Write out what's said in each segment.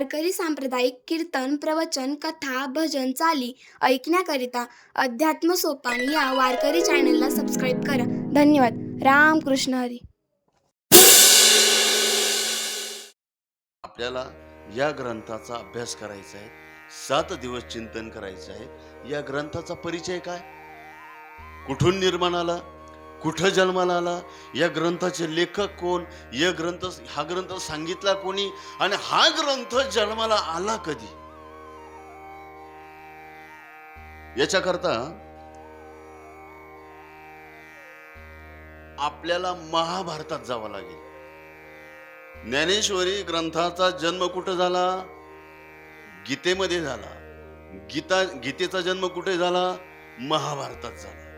वारकरी सांप्रदायिक कीर्तन प्रवचन कथा भजन चाली ऐकण्याकरिता अध्यात्म सोपान या वारकरी चॅनलला सबस्क्राईब करा. धन्यवाद. राम कृष्ण हरी. आपल्याला या ग्रंथाचा अभ्यास करायचा आहे. सात दिवस चिंतन करायचं आहे. या ग्रंथाचा परिचय काय? कुठून निर्माण आला? कुठं जन्माला आला? या ग्रंथाचे लेखक कोण? या ग्रंथ हा ग्रंथ सांगितला कोणी? आणि हा ग्रंथ जन्माला आला कधी? याच्याकरता आपल्याला महाभारतात जावं लागेल. ज्ञानेश्वरी ग्रंथाचा जन्म कुठं झाला? गीतेमध्ये झाला. गीता गीतेचा जन्म कुठे झाला? महाभारतात झाला.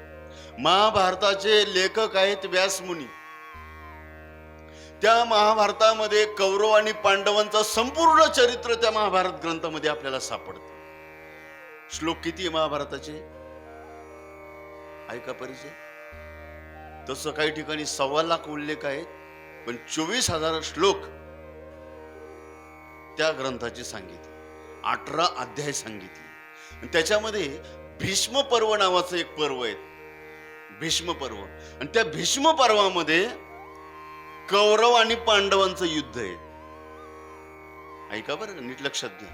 महाभारताचे लेखक आहेत व्यासमुनी. त्या महाभारतामध्ये कौरव आणि पांडवांचा संपूर्ण चरित्र त्या महाभारत ग्रंथामध्ये आपल्याला सापडत. श्लोक किती महाभारताचे? ऐका परिचय? तसं काही ठिकाणी सव्वा लाख उल्लेख आहेत पण चोवीस हजार श्लोक त्या ग्रंथाचे सांगितले. अठरा अध्याय सांगितले. त्याच्यामध्ये भीष्म पर्व नावाचं एक पर्व आहे. भीष्म पर्व. आणि त्या भीष्म पर्वामध्ये कौरव आणि पांडवांचं युद्ध आहे. ऐका बरं नीट लक्षात घ्या.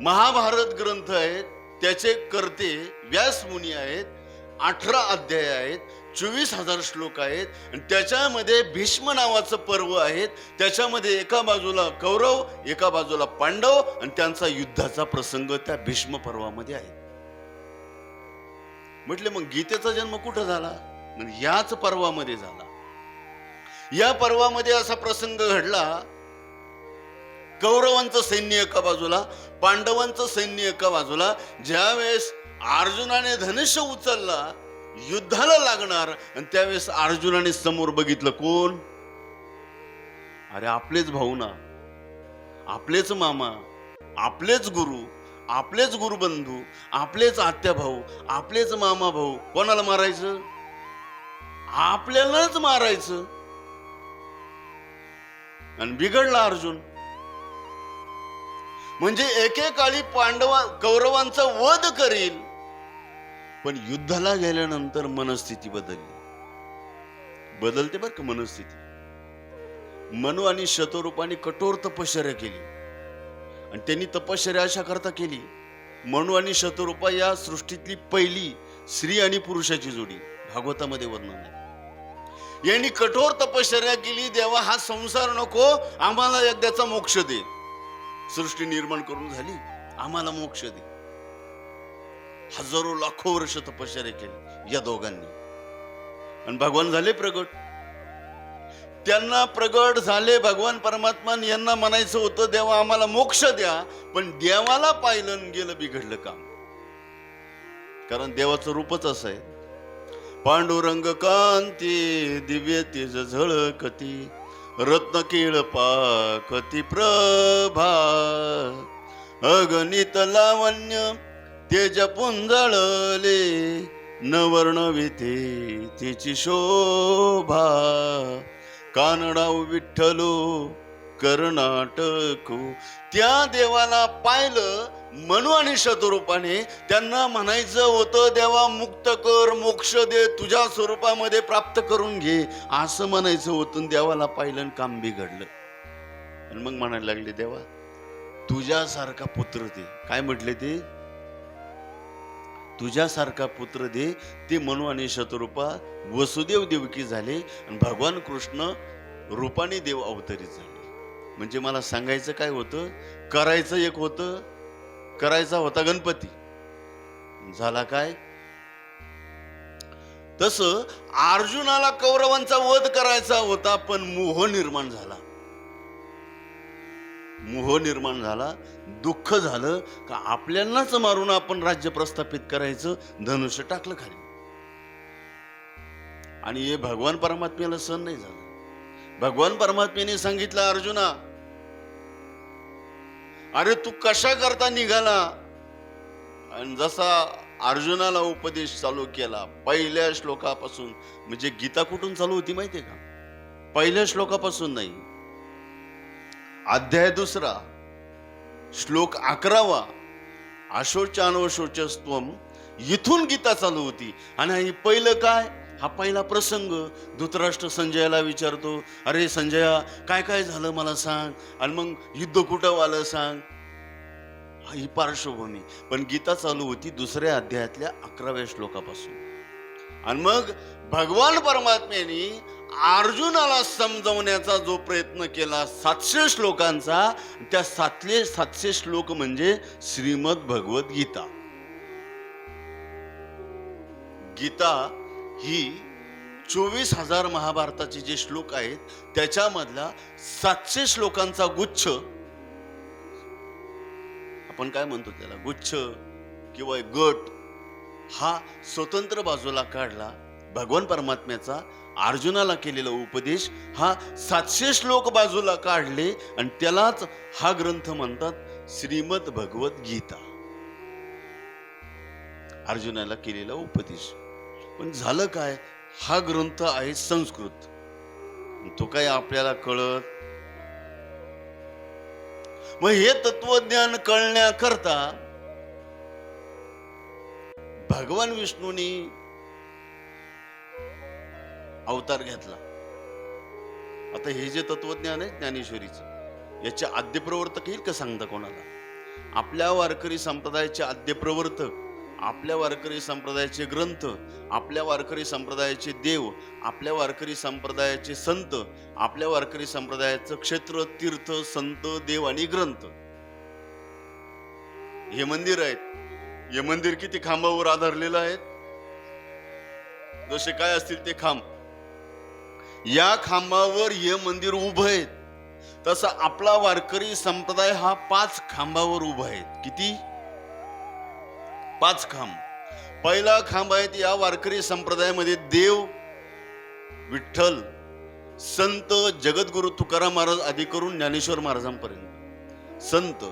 महाभारत ग्रंथ आहेत त्याचे कर्ते व्यास मुनी आहेत अठरा अध्याय आहेत चोवीस हजार श्लोक आहेत आणि त्याच्यामध्ये भीष्म नावाचं पर्व आहेत. त्याच्यामध्ये एका बाजूला कौरव एका बाजूला पांडव आणि त्यांचा युद्धाचा प्रसंग त्या भीष्म पर्वामध्ये आहे. म्हटले मग गीतेचा जन्म कुठं झाला? म्हणजे याच पर्वामध्ये झाला. या पर्वामध्ये असा प्रसंग घडला कौरवांचं सैन्य एका बाजूला पांडवांचं सैन्य एका बाजूला ज्यावेळेस अर्जुनाने धनुष्य उचलला युद्धाला लागणार आणि त्यावेळेस अर्जुनाने समोर बघितलं कोण? अरे आपलेच भाऊ ना आपलेच मामा आपलेच गुरु आपलेच गुरुबंधू आपलेच आत्या भाऊ आपलेच मामा भाऊ कोणाला मारायचं? आपल्यालाच मारायचं. आणि बिघडला अर्जुन. म्हणजे एकेकाळी पांडवा कौरवांचा वध करील पण युद्धाला गेल्यानंतर मनस्थिती बदलली. बदलते बरं का मनस्थिती. मनु आणि शतरूपाने कठोर तपश्चर्या केली. आणि त्यांनी तपश्चर्या अशा करता केली. मनू आणि शतरूपा या सृष्टीतली पहिली स्त्री आणि पुरुषाची जोडी भागवतामध्ये वर्णन आहे. यांनी कठोर तपश्चर्या केली देवा हा संसार नको आम्हाला एकदाचा मोक्ष दे. सृष्टी निर्माण करून झाली आम्हाला मोक्ष दे. हजारो लाखो वर्ष तपश्चर्या केली या दोघांनी. आणि भगवान झाले प्रगट. त्यांना प्रगट झाले भगवान परमात्मान यांना म्हणायचं होतं देवा आम्हाला मोक्ष द्या. पण देवाला पाहिलं गेलं बिघडलं काम. कारण देवाचं रूपच असं आहे. पांडुरंग कांती दिव्य तेज झळकती रत्न केळ पाकती प्रभा अगणित लावण्य तेज पुंजळले नवर्ण विथे तिची शोभा. कानडा विठ्ठलो कर्नाटक. त्या देवाला पाहिलं मनू आणि शतरूपाने त्यांना म्हणायचं होतं देवा मुक्त कर मोक्ष दे तुझ्या स्वरूपामध्ये प्राप्त करून घे. असं म्हणायचं होतं देवाला पाहिलं आणि काम बिघडलं आणि मग म्हणायला लागले देवा तुझ्यासारखा पुत्र दे. काय म्हटले ते? तुझ्यासारखा पुत्र दे. ते मनू आणि शतरूपा वसुदेव देवकी झाले आणि भगवान कृष्ण रूपाने देव अवतरित झाले. म्हणजे मला सांगायचं काय होतं? करायचं एक होतं करायचा होता गणपती. झाला काय? तस अर्जुनाला कौरवांचा वध करायचा होता पण मोह निर्माण झाला. मोह निर्माण झाला दुःख झालं का आपल्यालाच मारून आपण राज्य प्रस्थापित करायचं? धनुष्य टाकलं खाली. आणि हे भगवान परमात्म्याला सण नाही झालं. भगवान परमात्म्याने सांगितलं अर्जुना अरे तू कशा करता निघाला? आणि जसा अर्जुनाला उपदेश चालू केला पहिल्या श्लोकापासून म्हणजे गीता कुठून चालू होती माहितीये का? पहिल्या श्लोकापासून नाही. अध्याय दुसरा श्लोक अकरावा अशोचानवशोचस्त्वम इथून गीता चालू होती. आणि पहिलं काय? हा पहिला प्रसंग. धृतराष्ट्र संजयाला विचारतो अरे संजया काय काय झालं मला सांग. आणि मग युद्ध कुठं आलं सांग? हा ही पार्श्वभूमी. पण गीता चालू होती दुसऱ्या अध्यायातल्या अकराव्या श्लोकापासून. आणि मग भगवान परमात्म्याने अर्जुनाला समजवण्याचा जो प्रयत्न केला सातशे श्लोकांचा त्या सातले सातशे श्लोक म्हणजे श्रीमद भगवत गीता गीता ही चोवीस हजार महाभारताचे जे श्लोक आहेत त्याच्यामधला सातशे श्लोकांचा गुच्छ. आपण काय म्हणतो त्याला? गुच्छ किंवा एक गट हा स्वतंत्र बाजूला काढला भगवान परमात्म्याचा अर्जुनाला केलेला उपदेश हा सातशे श्लोक बाजूला काढले आणि त्यालाच हा ग्रंथ म्हणतात श्रीमद भगवत गीता अर्जुनाला केलेला उपदेश. पण झालं काय? हा ग्रंथ आहे संस्कृत. तो काय आपल्याला कळत? मग हे तत्वज्ञान कळण्याकरता भगवान विष्णूनी अवतार घेतला. आता हे जे तत्वज्ञान आहे ज्ञानेश्वरीचं याचे आद्यप्रवर्तक येईल का सांगता कोणाला? आपल्या वारकरी संप्रदायाचे आद्यप्रवर्तक आपल्या वारकरी संप्रदायाचे ग्रंथ आपल्या वारकरी संप्रदायाचे देव आपल्या वारकरी संप्रदायाचे संत आपल्या वारकरी संप्रदायाचं क्षेत्र तीर्थ संत देव आणि ग्रंथ. हे मंदिर आहेत. हे मंदिर किती खांबावर आधारलेलं आहे जसे काय असतील ते खांब. या खांबावर हे मंदिर उभं आहे. तसं आपला वारकरी संप्रदाय हा पाच खांबावर उभा आहे. किती? पाच खांब. पहिला खांब आहे या वारकरी संप्रदायामध्ये देव विठ्ठल संत जगद्गुरु तुकाराम महाराज आदी करून ज्ञानेश्वर महाराजांपर्यंत. संत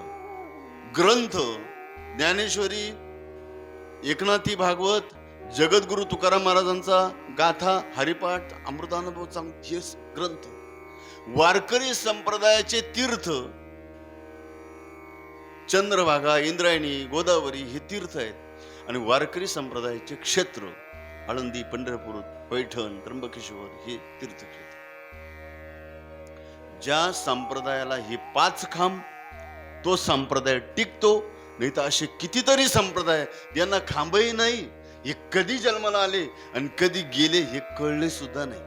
ग्रंथ ज्ञानेश्वरी एकनाथी भागवत जगद्गुरु तुकाराम महाराजांचा गाथा हरिपाठ अमृतानुभव चांग ग्रंथ. वारकरी संप्रदायाचे तीर्थ चंद्रभागा इंद्रायणी गोदावरी हे तीर्थ आहेत. आणि वारकरी संप्रदायाचे क्षेत्र आळंदी पंढरपूर पैठण त्र्यंबकेश्वर हे तीर्थक्षेत्र. ज्या संप्रदायाला हे पाच खांब तो संप्रदाय टिकतो नाही तर असे कितीतरी संप्रदाय यांना खांबही नाही हे कधी जन्माला आले आणि कधी गेले हे कळले सुद्धा नाही.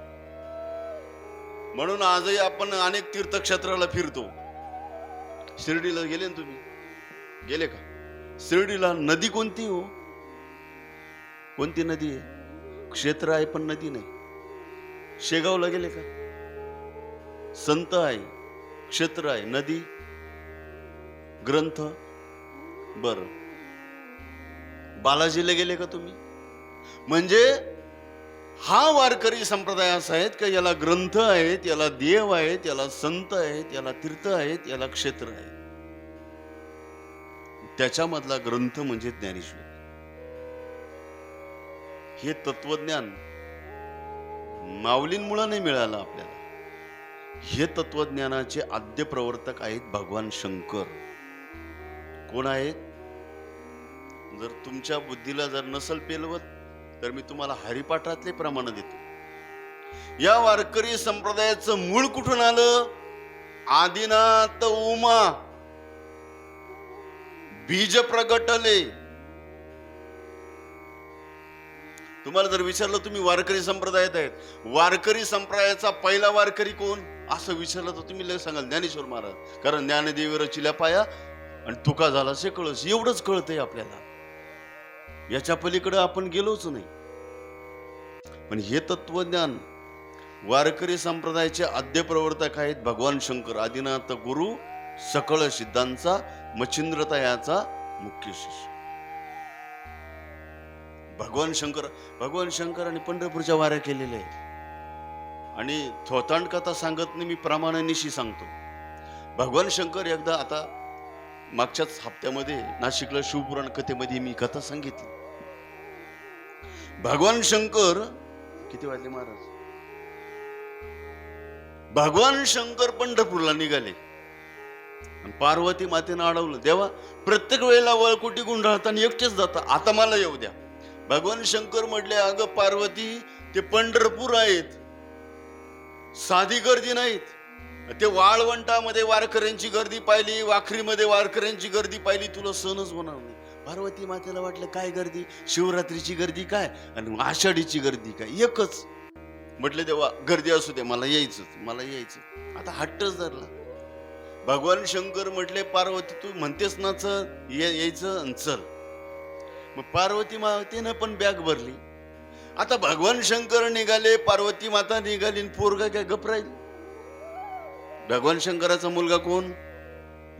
म्हणून आजही आपण अनेक तीर्थक्षेत्राला फिरतो. शिर्डीला गेले ना तुम्ही? गेले का? शिर्डीला नदी कोणती हो? कोणती नदी आहे? क्षेत्र आहे पण नदी नाही. शेगावला गेले का? संत आहे क्षेत्र आहे नदी ग्रंथ. बर. बालाजीला गेले का तुम्ही? म्हणजे हा वारकरी संप्रदाय असा आहेत का? याला ग्रंथ आहेत याला देव आहेत याला संत आहेत याला तीर्थ आहेत याला क्षेत्र आहे त्याच्यामधला ग्रंथ म्हणजे ज्ञानेश्वर. हे तत्वज्ञान माऊलींमुळं नाही मिळालं आपल्याला. हे तत्वज्ञानाचे आद्य प्रवर्तक आहेत भगवान शंकर. कोण आहेत? जर तुमच्या बुद्धीला जर नसल पेलवत तर मी तुम्हाला हरिपाठातले प्रमाण देतो. या वारकरी संप्रदायाचं मूळ कुठून आलं? आदिनाथ उमा. बीज प्रगटले. तुम्हाला जर विचारलं तुम्ही वारकरी संप्रदायात आहेत. वारकरी संप्रदायाचा पहिला वारकरी कोण? असं विचारलं तर तुम्ही लगेच सांगाल ज्ञानेश्वर महाराज. कारण ज्ञानदेवी रचिल्या पाया आणि तुका झाला से कळस. एवढंच कळतंय आपल्याला. याच्या पलीकडे आपण गेलोच नाही. पण हे तत्वज्ञान वारकरी संप्रदायाचे आद्य प्रवर्तक आहेत भगवान शंकर आदिनाथ गुरु सकळ सिद्धांचा मच्छिंद्रता याचा मुख्य शिष्य. भगवान शंकर भगवान शंकर आणि पंढरपूरच्या वाऱ्या केलेल्या आहेत. आणि थोतांड कथा सांगत नाही मी प्रामाणानिशी सांगतो. भगवान शंकर एकदा आता मागच्याच हप्त्यामध्ये नाशिकला शिवपुराण कथेमध्ये मी कथा सांगितली. भगवान शंकर किती वाजले महाराज? भगवान शंकर पंढरपूरला निघाले. पार्वती मातेनं अडवलं. देवा प्रत्येक वेळेला वळकुटी गुंडाळताना एकटेच जाता. आता मला येऊ द्या. भगवान शंकर म्हटले अगं पार्वती ते पंढरपूर आहेत. साधी गर्दी नाहीत. ते वाळवंटामध्ये वारकऱ्यांची गर्दी पाहिली वाखरीमध्ये वारकऱ्यांची गर्दी पाहिली तुला सणच होणार नाही. पार्वती मातेला वाटलं काय गर्दी? शिवरात्रीची गर्दी काय? आणि आषाढीची गर्दी काय? एकच. म्हटलं देवा गर्दी असू दे मला यायचंच मला यायचं आता हट्टच धरला. भगवान शंकर म्हटले पार्वती तू म्हणतेस ना चल ये- यायचं आणि चल. मग पार्वती मातेनं पण बॅग भरली. आता भगवान शंकर निघाले पार्वती माता निघाली पोरगा काय गप राहील? भगवान शंकराचा मुलगा कोण?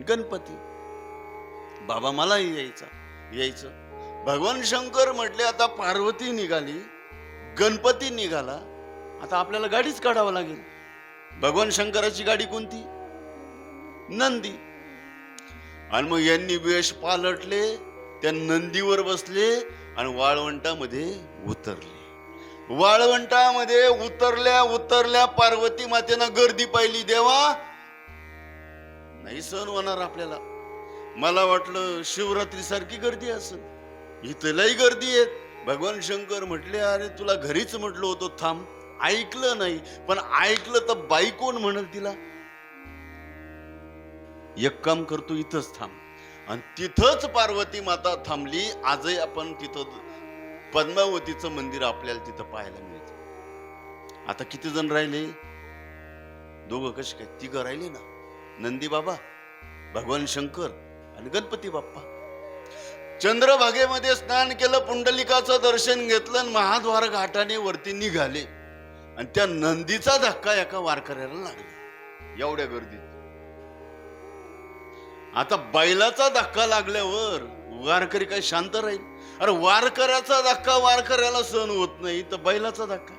गणपती. बाबा मलाही यायचा यायचं. भगवान शंकर म्हटले आता पार्वती निघाली गणपती निघाला आता आपल्याला गाडीच काढावं लागेल. भगवान शंकराची गाडी कोणती? नंदी. आणि मग यांनी वेश पालटले त्या नंदीवर बसले आणि वाळवंटामध्ये उतरले. वाळवंटामध्ये उतरल्या उतरल्या पार्वती मातेनं गर्दी पाहिली देवा नाही सण होणार आपल्याला. मला वाटलं शिवरात्री सारखी गर्दी असेल. इथलाही गर्दी आहेत. भगवान शंकर म्हटले अरे तुला घरीच म्हटलं होतं थांब. ऐकलं नाही. पण ऐकलं तर बाई कोण म्हणल तिला? एक काम करतो इथंच थांब. आणि तिथंच पार्वती माता थांबली आजही आपण तिथं पद्मावतीचं मंदिर आपल्याला तिथं पाहायला मिळतं. आता किती जण राहिले? दोघं कसे काय? तिघं राहिले ना? नंदी बाबा भगवान शंकर आणि गणपती बाप्पा. चंद्रभागेमध्ये स्नान केलं पुंडलिकाचं दर्शन घेतलं आणि महाद्वार घाटाने वरती निघाले. आणि त्या नंदीचा धक्का एका वारकऱ्याला लागला. एवढ्या गर्दीत. आता बैलाचा धक्का लागल्यावर वारकरी काय शांत राहील? अरे वारकऱ्याचा धक्का वारकऱ्याला सहन होत नाही तर बैलाचा धक्का.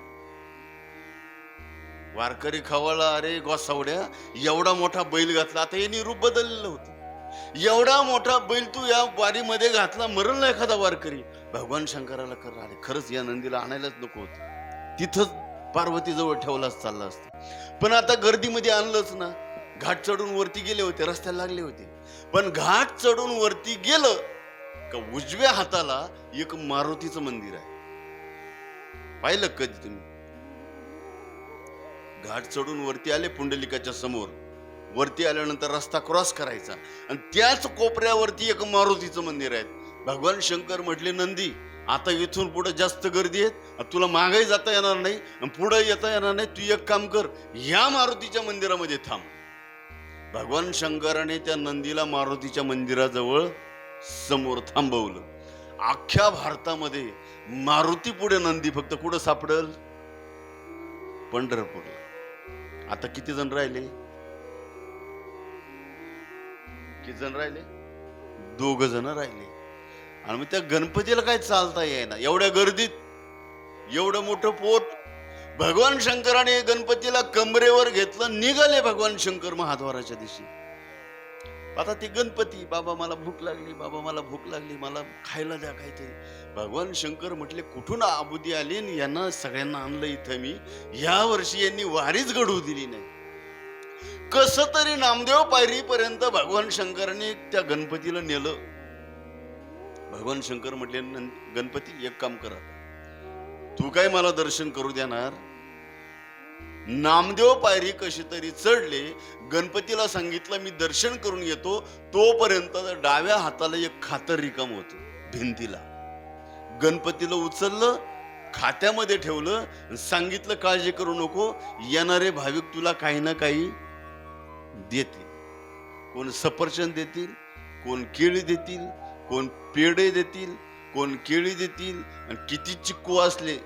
वारकरी खवळला अरे गोसावड्या एवढा मोठा बैल घातला आता यांनी रूप बदललेलं होतं. एवढा मोठा बैल तू या वारीमध्ये घातला मरल ना एखादा वारकरी. भगवान शंकराला कर अरे खरंच या नंदीला आणायलाच नको होतं. तिथंच पार्वतीजवळ ठेवलाच चालला असता. पण आता गर्दीमध्ये आणलंच ना. घाट चढून वरती गेले होते रस्त्याला लागले होते. पण घाट चढून वरती गेलं का उजव्या हाताला एक मारुतीचं मंदिर आहे. पाहिलं कधी तुम्ही? घाट चढून वरती आले पुंडलिकाच्या समोर. वरती आल्यानंतर रस्ता क्रॉस करायचा. आणि त्याच कोपऱ्यावरती एक मारुतीचं मंदिर आहे. भगवान शंकर म्हटले नंदी आता इथून पुढे जास्त गर्दी आहेत तुला मागाही जाता येणार नाही आणि पुढे येता येणार नाही. तू एक काम कर या मारुतीच्या मंदिरामध्ये थांब. भगवान शंकराने त्या नंदीला मारुतीच्या मंदिराजवळ समोर थांबवलं. अख्ख्या भारतामध्ये मारुती पुढे नंदी फक्त कुठं सापडल? पंढरपूरला. आता किती जण राहिले? किती जण राहिले? दोघ जण राहिले. आणि मग त्या गणपतीला काय चालता येईना? एवढ्या गर्दीत एवढं मोठं पोट भगवान शंकराने गणपतीला कमरेवर घेतलं निघाले भगवान शंकर महाद्वाराच्या दिवशी आता ते गणपती बाबा मला भूक लागली बाबा मला भूक लागली मला खायला द्या काहीतरी. भगवान शंकर म्हटले कुठून आबुदी आली आणि यांना सगळ्यांना आणलं इथं मी? या वर्षी यांनी वारीच घडवू दिली नाही. कस तरी नामदेव पायरीपर्यंत भगवान शंकराने त्या गणपतीला नेलं. भगवान शंकर म्हटले गणपती एक काम करा. तू काय मला दर्शन करू देणार? नामदेव पायरी कशी तरी चढले गणपतीला सांगितलं मी दर्शन करून येतो. तोपर्यंत डाव्या हाताला एक खातर रिकाम होत भिंतीला. गणपतीला उचललं खात्यामध्ये ठेवलं सांगितलं काळजी करू नको येणारे भाविक तुला काही ना काही देतील. कोण सफरचंद देतील कोण केळी देतील कोण पेढे देतील कोण केळी देतील आणि किती चिक्कू असले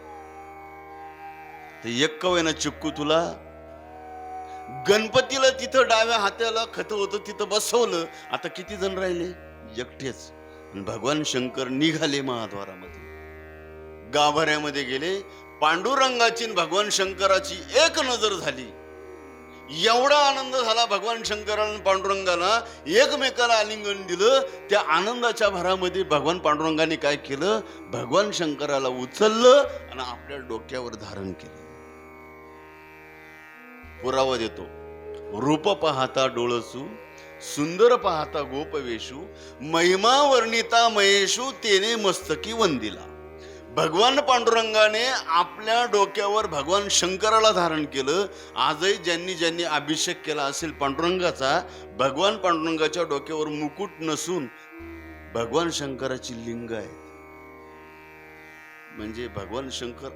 तर एक कवयना चिक्कू तुला. गणपतीला तिथं डाव्या हाताला खत होतं तिथं बसवलं. आता किती जण राहिले? एकटेच. भगवान शंकर निघाले महाद्वारामध्ये. गाभाऱ्यामध्ये गेले. पांडुरंगाची भगवान शंकराची एक नजर झाली. एवढा आनंद झाला भगवान शंकरान पांडुरंगाला. एकमेकाला आलिंगन दिलं. त्या आनंदाच्या भरामध्ये भगवान पांडुरंगाने काय केलं? भगवान शंकराला उचललं आणि आपल्या डोक्यावर धारण केलं. पुरावा देतो. रूप पाहता डोळसू सुंदर पाहता गोपवेशू महिमा वर्णिता महेशू तेने मस्तकी वंदिला. भगवान पांडुरंगाने आपल्या डोक्यावर भगवान शंकराला धारण केलं. आजही ज्यांनी ज्यांनी अभिषेक केला असेल पांडुरंगाचा भगवान पांडुरंगाच्या डोक्यावर मुकुट नसून भगवान शंकराची लिंग आहे म्हणजे भगवान शंकर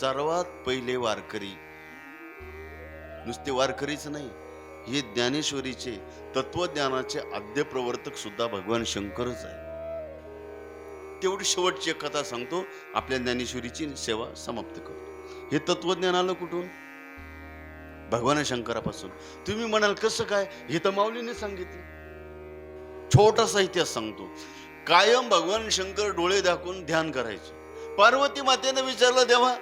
सर्वात पहिले वारकरी नुसते वारकरीच नाही हे ज्ञानेश्वरीचे तत्वज्ञानाचे आद्य प्रवर्तक सुद्धा भगवान शंकरच आहे तेवढी शेवटची एक कथा सांगतो आपल्या ज्ञानेश्वरीची सेवा समाप्त करतो. हे तत्वज्ञान आलं कुठून? भगवान शंकरापासून. तुम्ही म्हणाल कसं काय? हे तर माऊलीने सांगितलं. छोटासा इतिहास सांगतो. कायम भगवान शंकर डोळे दाखवून ध्यान करायचे. पार्वती मातेनं विचारलं देवा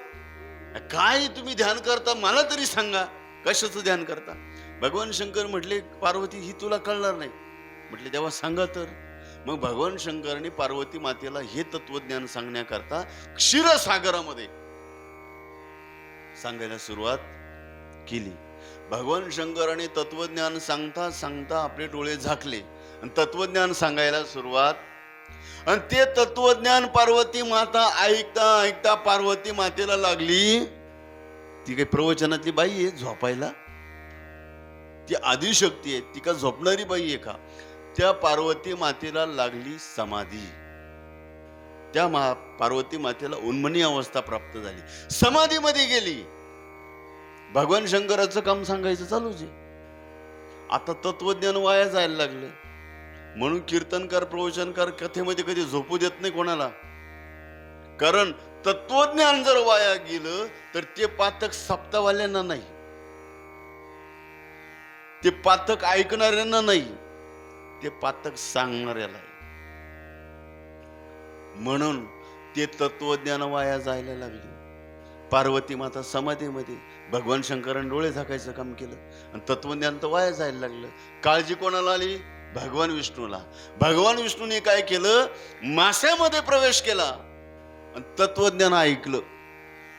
काय तुम्ही ध्यान करता? मला तरी सांगा. कशाचं ध्यान करता? भगवान शंकर म्हटले पार्वती ही तुला कळणार नाही. म्हटले तेव्हा सांगा तर. मग भगवान शंकराने पार्वती मातेला हे तत्वज्ञान सांगण्याकरता क्षीरसागरामध्ये सांगायला सुरुवात केली. भगवान शंकराने तत्वज्ञान सांगता सांगता आपले डोळे झाकले आणि तत्वज्ञान सांगायला सुरुवात. आणि ते तत्वज्ञान पार्वती माता ऐकता ऐकता पार्वती मातेला लागली. ती काही प्रवचनातली बाई आहे झोपायला. ती आदिशक्ती आहे ती का झोपणारी बाई आहे का? त्या पार्वती मातेला लागली समाधी. त्या मा पार्वती मातेला उन्मनी अवस्था प्राप्त झाली. समाधीमध्ये गेली. भगवान शंकराचं काम सांगायचं चालूच आहे. आता तत्वज्ञान वाया जायला लागलं. म्हणून कीर्तनकार प्रवचनकार कथेमध्ये कधी झोपू देत नाही कोणाला. कारण तत्वज्ञान जर वाया गेलं तर ते पातक सप्तावाल्यांना नाही. ते पातक ऐकणाऱ्यांना नाही. ते पातक सांगणाऱ्याला म्हणून ते तत्वज्ञान वाया जायला लागले. पार्वती माता समाधीमध्ये भगवान शंकराने डोळे झाकायचं काम केलं. आणि तत्वज्ञान तर वाया जायला लागलं. काळजी कोणाला आली? भगवान विष्णूला. भगवान विष्णूने काय केलं? माश्यामध्ये प्रवेश केला. तत्वज्ञान ऐकलं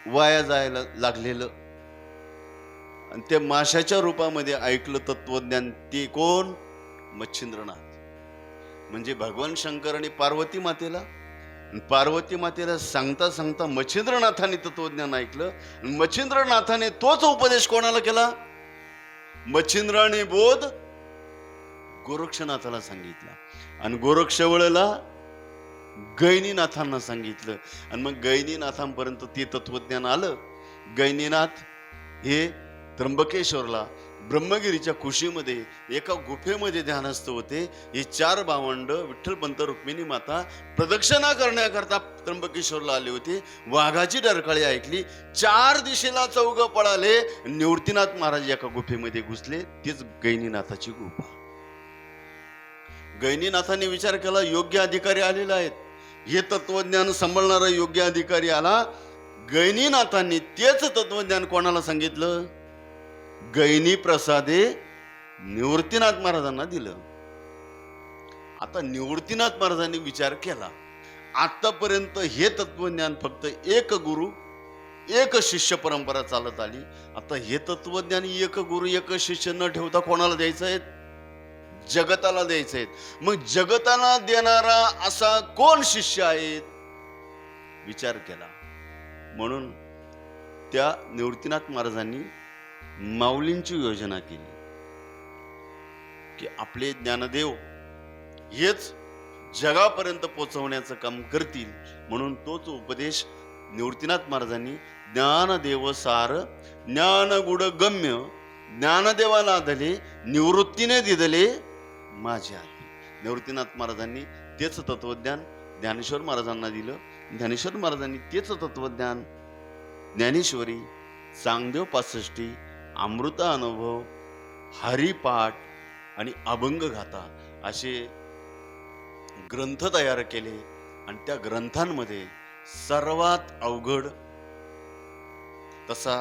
वाया जायला लागलेलं. आणि त्या माशाच्या रूपामध्ये ऐकलं तत्वज्ञान ते कोण? मच्छिंद्रनाथ. म्हणजे भगवान शंकराने पार्वती मातेला. पार्वती मातेला सांगता सांगता मच्छिंद्रनाथाने तत्वज्ञान ऐकलं. मच्छिंद्रनाथाने तोच उपदेश कोणाला केला? मच्छिंद्राने बोध गोरक्षनाथाला सांगितला. आणि गोरक्षवळला गैनीनाथांना सांगितलं. आणि मग गैनीनाथांपर्यंत ते तत्वज्ञान आलं. गैनीनाथ हे त्र्यंबकेश्वरला ब्रह्मगिरीच्या खुशीमध्ये एका गुफेमध्ये ध्यानस्थ होते. हे चार भावंड विठ्ठलपंत रुक्मिणी माता प्रदक्षिणा करण्याकरता त्र्यंबकेश्वरला आले होते. वाघाची डरकाळी ऐकली. चार दिशेला चौघ पळाले. निवृत्तीनाथ महाराज एका गुफेमध्ये घुसले. तीच गैनीनाथाची गुफा. गैनीनाथाने विचार केला योग्य अधिकारी आलेले आहेत. हे तत्वज्ञान सांभाळणारा योग्य अधिकारी आला. गैनीनाथांनी तेच तत्वज्ञान कोणाला सांगितलं? गैनी प्रसादे निवृत्तीनाथ महाराजांना दिलं. आता निवृत्तीनाथ महाराजांनी विचार केला. आतापर्यंत हे तत्वज्ञान फक्त एक गुरु एक शिष्य परंपरा चालत आली. आता हे तत्वज्ञान एक गुरु एक शिष्य न ठेवता कोणाला द्यायचं आहे? जगताला द्यायचं आहे मग जगताला देणारा असा कोण शिष्य आहेत विचार केला. म्हणून त्या निवृत्तीनाथ महाराजांनी माऊलींची योजना केली. की आपले ज्ञानदेव हेच जगापर्यंत पोचवण्याचं काम करतील. म्हणून तोच उपदेश निवृत्तीनाथ महाराजांनी ज्ञानदेव सार ज्ञानगुड गम्य ज्ञानदेवाला धले निवृत्तीने दिदले माझ्या निवृत्तीनाथ महाराजांनी तेच तत्वज्ञान ज्ञानेश्वर महाराजांना दिलं. ज्ञानेश्वर महाराजांनी तेच तत्वज्ञान ज्ञानेश्वरी चांगदेव पासष्टी अमृता अनुभव हरिपाठ आणि अभंग घाता असे ग्रंथ तयार केले आणि त्या ग्रंथांमध्ये सर्वात अवघड तसा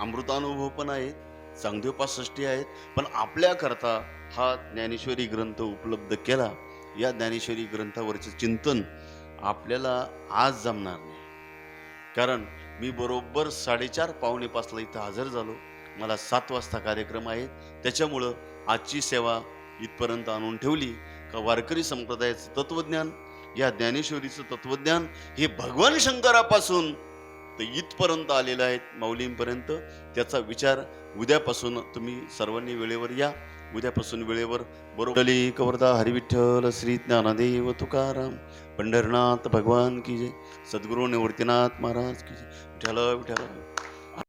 अमृतानुभव पण आहेत चांगदेव पासष्टी आहेत पण आपल्याकरता हा ज्ञानेश्वरी ग्रंथ उपलब्ध केला. या ज्ञानेश्वरी ग्रंथावरचे चिंतन आपल्याला आज जमणार नाही. कारण मी बरोबर साडेचार पावणे पाचला इथं हजर झालो. मला सात वाजता कार्यक्रम आहे त्याच्यामुळं आजची सेवा इथपर्यंत आणून ठेवली. का वारकरी संप्रदायाचं तत्वज्ञान या ज्ञानेश्वरीचं तत्वज्ञान हे भगवान शंकरापासून तर इथपर्यंत आलेलं आहे माऊलींपर्यंत. त्याचा विचार उद्यापासून तुम्ही सर्वांनी वेळेवर या. उद्यापासून वेळेवर बरोबर कवर्धा हरिविठ्ठल श्री ज्ञानदेव तुकाराम पंढरनाथ भगवान की जय सद्गुरू निवृत्तीनाथ महाराज की जय. विठ्ठल विठ्ठल